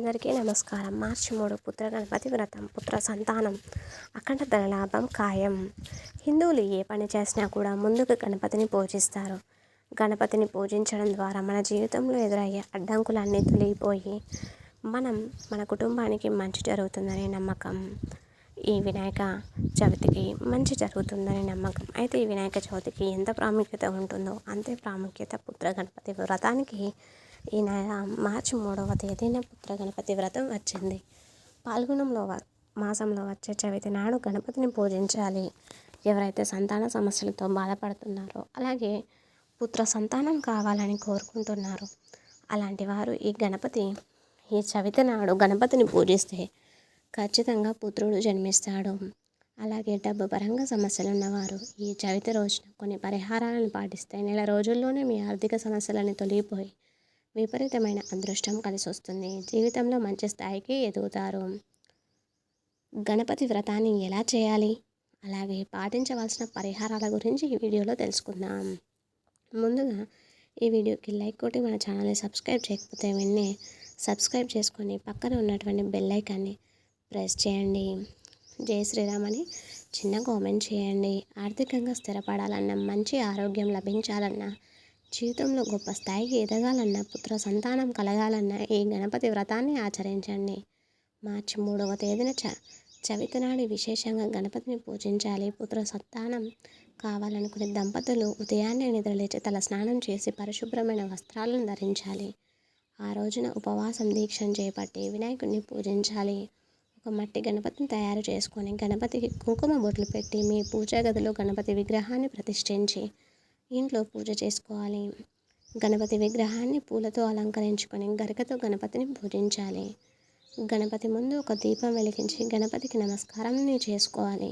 అందరికీ నమస్కారం. మార్చి మూడు పుత్ర గణపతి వ్రతం పుత్ర సంతానం అఖండ ధనలాభం ఖాయం. హిందువులు ఏ పని చేసినా కూడా ముందుగా గణపతిని పూజిస్తారు. గణపతిని పూజించడం ద్వారా మన జీవితంలో ఎదురయ్యే అడ్డంకులన్నీ తొలగిపోయి మనం మన కుటుంబానికి మంచి జరుగుతుందనే నమ్మకం. ఈ వినాయక చవితికి మంచి జరుగుతుందని నమ్మకం. అయితే ఈ వినాయక చవితికి ఎంత ప్రాముఖ్యత ఉంటుందో అంతే ప్రాముఖ్యత పుత్ర గణపతి వ్రతానికి ఈ నెల మార్చి మూడవ తేదీన పుత్ర గణపతి వ్రతం వచ్చింది. పాల్గొనంలో మాసంలో వచ్చే చవితి నాడు గణపతిని పూజించాలి. ఎవరైతే సంతాన సమస్యలతో బాధపడుతున్నారో అలాగే పుత్ర సంతానం కావాలని కోరుకుంటున్నారు. అలాంటి వారు ఈ గణపతి ఈ చవితి నాడు గణపతిని పూజిస్తే ఖచ్చితంగా పుత్రుడు జన్మిస్తాడు. అలాగే డబ్బు పరంగా సమస్యలు ఉన్నవారు ఈ చవితి రోజున కొన్ని పరిహారాలను పాటిస్తే నెల రోజుల్లోనే మీ ఆర్థిక సమస్యలని తొలగిపోయి విపరీతమైన అదృష్టం కలిసి వస్తుంది జీవితంలో మంచి స్థాయికి ఎదుగుతారు. గణపతి వ్రతాన్ని ఎలా చేయాలి? అలాగే పాటించవలసిన పరిహారాల గురించి ఈ వీడియోలో తెలుసుకుందాం. ముందుగా ఈ వీడియోకి లైక్ కొట్టి మన ఛానల్ని సబ్స్క్రైబ్ చేయకపోతే వెంటనే సబ్స్క్రైబ్ చేసుకొని పక్కన ఉన్నటువంటి బెల్ ఐకాన్ని ప్రెస్ చేయండి. జై శ్రీరామ్ అని చిన్న కామెంట్ చేయండి. ఆర్థికంగా స్థిరపడాలన్నా మంచి ఆరోగ్యం లభించాలన్నా జీవితంలో గొప్ప స్థాయికి ఎదగాలన్నా పుత్ర సంతానం కలగాలన్నా ఈ గణపతి వ్రతాన్ని ఆచరించండి. మార్చి మూడవ తేదీన చ చవితి నాడు విశేషంగా గణపతిని పూజించాలి. పుత్ర సంతానం కావాలనుకునే దంపతులు ఉదయాన్నే నిద్రలేచి తల స్నానం చేసి పరిశుభ్రమైన వస్త్రాలను ధరించాలి. ఆ రోజున ఉపవాసం దీక్షను చేపట్టి వినాయకుడిని పూజించాలి. ఒక మట్టి గణపతిని తయారు చేసుకొని గణపతికి కుంకుమ బొట్లు పెట్టి మీ పూజా గదిలో గణపతి విగ్రహాన్ని ప్రతిష్ఠించి ఇంట్లో పూజ చేసుకోవాలి. గణపతి విగ్రహాన్ని పూలతో అలంకరించుకొని గరికతో గణపతిని పూజించాలి. గణపతి ముందు ఒక దీపం వెలిగించి గణపతికి నమస్కారం చేసుకోవాలి.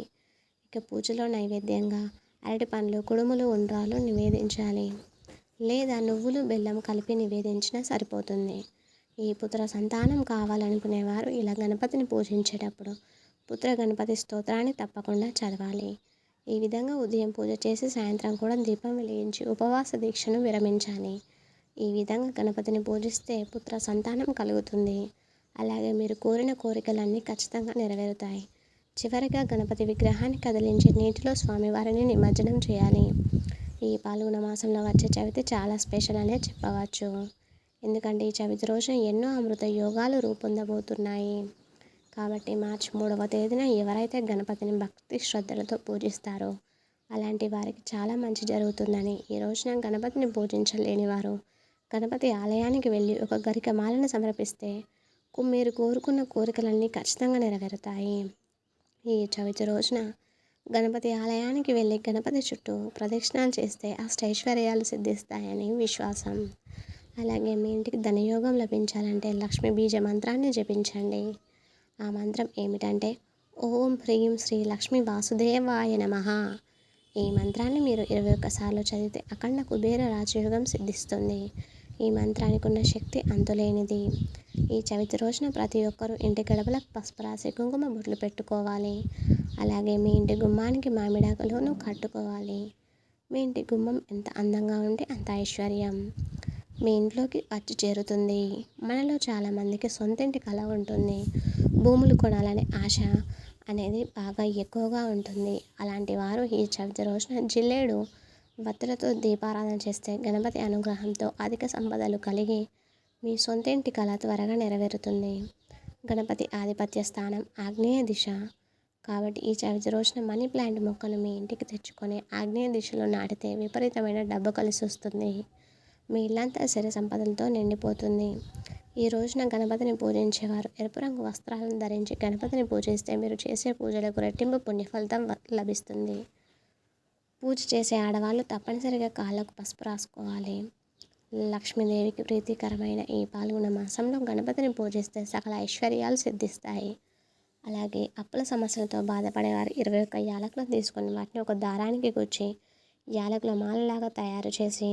ఇక పూజలో నైవేద్యంగా అరటి పండ్లు కుడుములు ఉండ్రాలు నివేదించాలి. లేదా నువ్వులు బెల్లం కలిపి నివేదించినా సరిపోతుంది. ఈ పుత్ర సంతానం కావాలనుకునేవారు ఇలా గణపతిని పూజించేటప్పుడు పుత్ర గణపతి స్తోత్రాన్ని తప్పకుండా చదవాలి. ఈ విధంగా ఉదయం పూజ చేసి సాయంత్రం కూడా దీపం వెలిగించి ఉపవాస దీక్షను విరమించాలి. ఈ విధంగా గణపతిని పూజిస్తే పుత్ర సంతానం కలుగుతుంది. అలాగే మీరు కోరిన కోరికలన్నీ ఖచ్చితంగా నెరవేరుతాయి. చివరిగా గణపతి విగ్రహాన్ని కదిలించి నీటిలో స్వామివారిని నిమజ్జనం చేయాలి. ఈ పాల్గొన మాసంలో వచ్చే చవితి చాలా స్పెషల్ అనే చెప్పవచ్చు. ఎందుకంటే ఈ చవితి రోజున ఎన్నో అమృత యోగాలు రూపొందబోతున్నాయి. కాబట్టి మార్చి మూడవ తేదీన ఎవరైతే గణపతిని భక్తి శ్రద్ధలతో పూజిస్తారో అలాంటి వారికి చాలా మంచి జరుగుతుందని ఈ రోజున గణపతిని పూజించలేని వారు గణపతి ఆలయానికి వెళ్ళి ఒక గరిక మాలను సమర్పిస్తే మీరు కోరుకున్న కోరికలన్నీ ఖచ్చితంగా నెరవేరుతాయి. ఈ చవితి రోజున గణపతి ఆలయానికి వెళ్ళి గణపతి చుట్టూ ప్రదక్షిణాలు చేస్తే అష్టైశ్వర్యాలు సిద్ధిస్తాయని విశ్వాసం. అలాగే మీ ఇంటికి ధనయోగం లభించాలంటే లక్ష్మీ బీజ మంత్రాన్ని జపించండి. ఆ మంత్రం ఏమిటంటే ఓం హ్రీం శ్రీ లక్ష్మీ వాసుదేవాయ నమ. ఈ మంత్రాన్ని మీరు ఇరవై ఒక్కసార్లు చదివితే అఖండ కుబేర రాజయోగం సిద్ధిస్తుంది. ఈ మంత్రానికి ఉన్న శక్తి అంతులేనిది. ఈ చవితి రోజున ప్రతి ఒక్కరూ ఇంటి గడపలకు పసుపు రాసి కుంకుమ బొట్లు పెట్టుకోవాలి. అలాగే మీ ఇంటి గుమ్మానికి మామిడాకులను కట్టుకోవాలి. మీ ఇంటి గుమ్మం ఎంత అందంగా ఉంటే అంత ఐశ్వర్యం. మీ ఇంట్లోకి వచ్చి చేరుతుంది. మనలో చాలామందికి సొంతింటి కళ ఉంటుంది. భూములు కొనాలనే ఆశ అనేది బాగా ఎక్కువగా ఉంటుంది. అలాంటి వారు ఈ చవితి రోజున జిల్లేడు వత్తులతో దీపారాధన చేస్తే గణపతి అనుగ్రహంతో అధిక సంపదలు కలిగి మీ సొంత ఇంటి కళ త్వరగా నెరవేరుతుంది. గణపతి ఆధిపత్య స్థానం ఆగ్నేయ దిశ. కాబట్టి ఈ చవితి రోజున మనీ ప్లాంట్ మొక్కను మీ ఇంటికి తెచ్చుకొని ఆగ్నేయ దిశలో నాటితే విపరీతమైన డబ్బు కలిసి వస్తుంది మీ ఇల్లంతా సరి సంపదలతో నిండిపోతుంది. ఈ రోజున గణపతిని పూజించేవారు. ఎరుపు రంగు వస్త్రాలను ధరించి గణపతిని పూజిస్తే మీరు చేసే పూజలకు రెట్టింపు పుణ్యఫలితం లభిస్తుంది. పూజ చేసే ఆడవాళ్ళు తప్పనిసరిగా కాళ్ళకు పసుపు రాసుకోవాలి. లక్ష్మీదేవికి ప్రీతికరమైన ఈ పాల్గొన మాసంలో గణపతిని పూజిస్తే సకల ఐశ్వర్యాలు సిద్ధిస్తాయి. అలాగే అప్పుల సమస్యలతో బాధపడేవారు ఇరవై ఒక్క యాలకులను తీసుకొని వాటిని ఒక దారానికి గుచ్చి యాలకుల మాలలాగా తయారు చేసి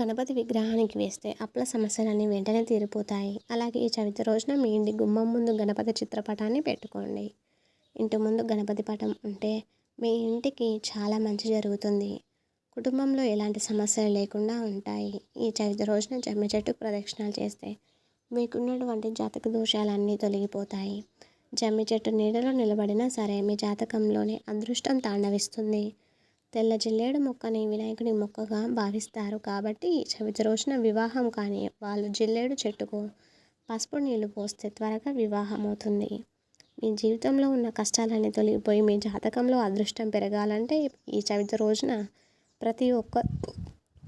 గణపతి విగ్రహానికి వేస్తే అప్పుల సమస్యలన్నీ వెంటనే తీరిపోతాయి. అలాగే ఈ చవితి రోజున మీ ఇంటి గుమ్మం ముందు గణపతి చిత్రపటాన్ని పెట్టుకోండి. ఇంటి ముందు గణపతి పటం ఉంటే మీ ఇంటికి చాలా మంచి జరుగుతుంది. కుటుంబంలో ఎలాంటి సమస్యలు లేకుండా ఉంటాయి. ఈ చవితి రోజున జమ్మి చెట్టు ప్రదక్షిణాలు చేస్తే మీకున్నటువంటి జాతక దోషాలన్నీ తొలగిపోతాయి. జమ్మి చెట్టు నీడలో నిలబడినా సరే మీ జాతకంలోనే అదృష్టం తాండవిస్తుంది. తెల్ల జిల్లేడు మొక్కని వినాయకుడి మొక్కగా భావిస్తారు. కాబట్టి ఈ చవితి రోజున వివాహం కానీ వాళ్ళు జిల్లేడు చెట్టుకు పసుపు నీళ్ళు పోస్తే త్వరగా వివాహం అవుతుంది మీ జీవితంలో ఉన్న కష్టాలన్నీ తొలగిపోయి మీ జాతకంలో అదృష్టం పెరగాలంటే ఈ చవితి రోజున ప్రతి ఒక్క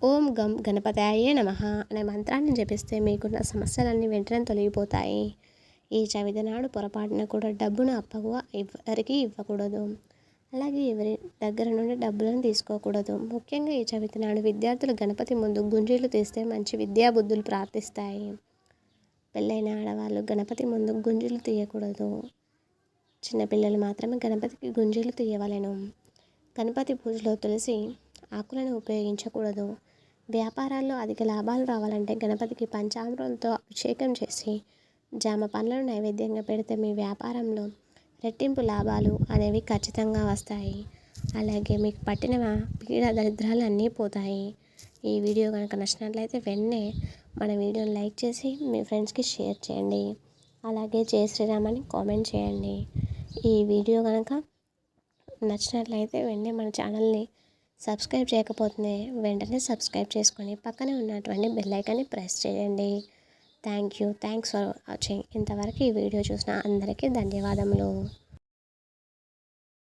ఓం గం గణపతాయే నమ అనే మంత్రాన్ని జపిస్తే మీకున్న సమస్యలన్నీ వెంటనే తొలగిపోతాయి. ఈ చవితి నాడు పొరపాటున కూడా డబ్బును అప్పగా ఎవరికి ఇవ్వకూడదు. అలాగే ఎవరి దగ్గర నుండి డబ్బులను తీసుకోకూడదు. ముఖ్యంగా ఈ చవితి నాడు విద్యార్థులు గణపతి ముందు గుంజీలు తీస్తే మంచి విద్యాబుద్ధులు ప్రార్థిస్తాయి. పెళ్ళైన ఆడవాళ్ళు గణపతి ముందు గుంజీలు తీయకూడదు. చిన్నపిల్లలు మాత్రమే గణపతికి గుంజీలు తీయవలెను. గణపతి పూజలో తులసి ఆకులను ఉపయోగించకూడదు. వ్యాపారాల్లో అధిక లాభాలు రావాలంటే గణపతికి పంచామృతంతో అభిషేకం చేసి జామ పండ్లను నైవేద్యంగా పెడితే మీ వ్యాపారంలో రెట్టింపు లాభాలు అనేవి ఖచ్చితంగా వస్తాయి. అలాగే మీకు పట్టిన పీడ దరిద్రాలు అన్నీ పోతాయి. ఈ వీడియో కనుక నచ్చినట్లయితే వెంటనే మన వీడియోని లైక్ చేసి మీ ఫ్రెండ్స్కి షేర్ చేయండి. అలాగే జయ శ్రీరామ్ అని కామెంట్ చేయండి. ఈ వీడియో కనుక నచ్చినట్లయితే వెంటనే మన ఛానల్ని సబ్స్క్రైబ్ చేయకపోతే వెంటనే సబ్స్క్రైబ్ చేసుకొని పక్కనే ఉన్నటువంటి బెల్ ఐకాన్ని ప్రెస్ చేయండి. Thank you. Thanks for watching. ఇంతవరకు ఈ వీడియో చూసిన అందరికీ ధన్యవాదములు.